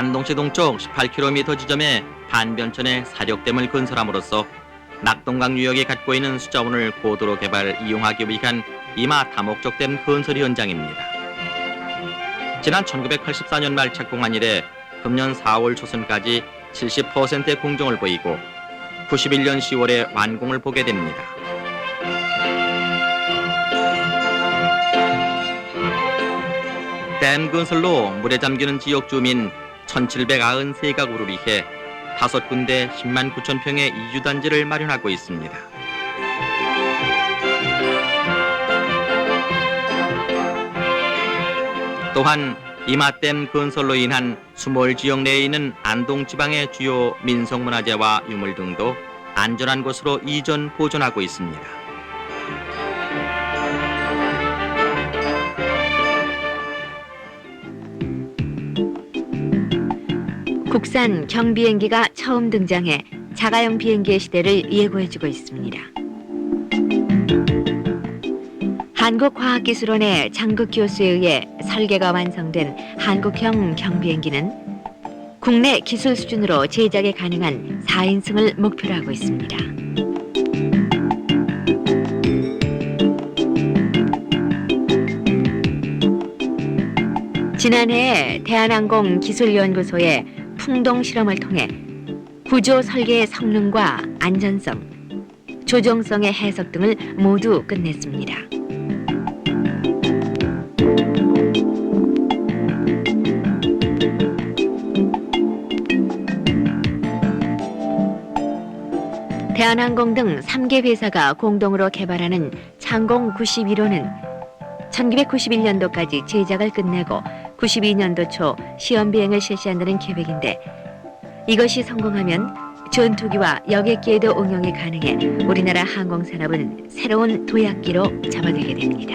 안동시 동쪽 18km 지점에 반변천의 사력댐을 건설함으로써 낙동강 유역에 갖고 있는 수자원을 고도로 개발 이용하기 위한 이마 다목적 댐 건설 현장입니다. 지난 1984년 말 착공한 이래 금년 4월 초순까지 70%의 공정을 보이고 91년 10월에 완공을 보게 됩니다. 댐 건설로 물에 잠기는 지역 주민 1793가구를 위해 다섯 군데 10만 9천 평의 이주 단지를 마련하고 있습니다. 또한 이마댐 건설로 인한 수몰 지역 내에 있는 안동 지방의 주요 민속문화재와 유물 등도 안전한 곳으로 이전 보존하고 있습니다. 국산 경비행기가 처음 등장해 자가용 비행기의 시대를 예고해주고 있습니다. 한국과학기술원의 장극 교수에 의해 설계가 완성된 한국형 경비행기는 국내 기술 수준으로 제작에 가능한 4인승을 목표로 하고 있습니다. 지난해 대한항공 기술연구소의 풍동 실험을 통해 구조 설계의 성능과 안전성, 조정성의 해석 등을 모두 끝냈습니다. 대한항공 등 3개 회사가 공동으로 개발하는 창공 91호는 1991년도까지 제작을 끝내고 92년도 초 시험 비행을 실시한다는 계획인데 이것이 성공하면 전투기와 여객기에도 응용이 가능해 우리나라 항공 산업은 새로운 도약기로 접어들게 됩니다.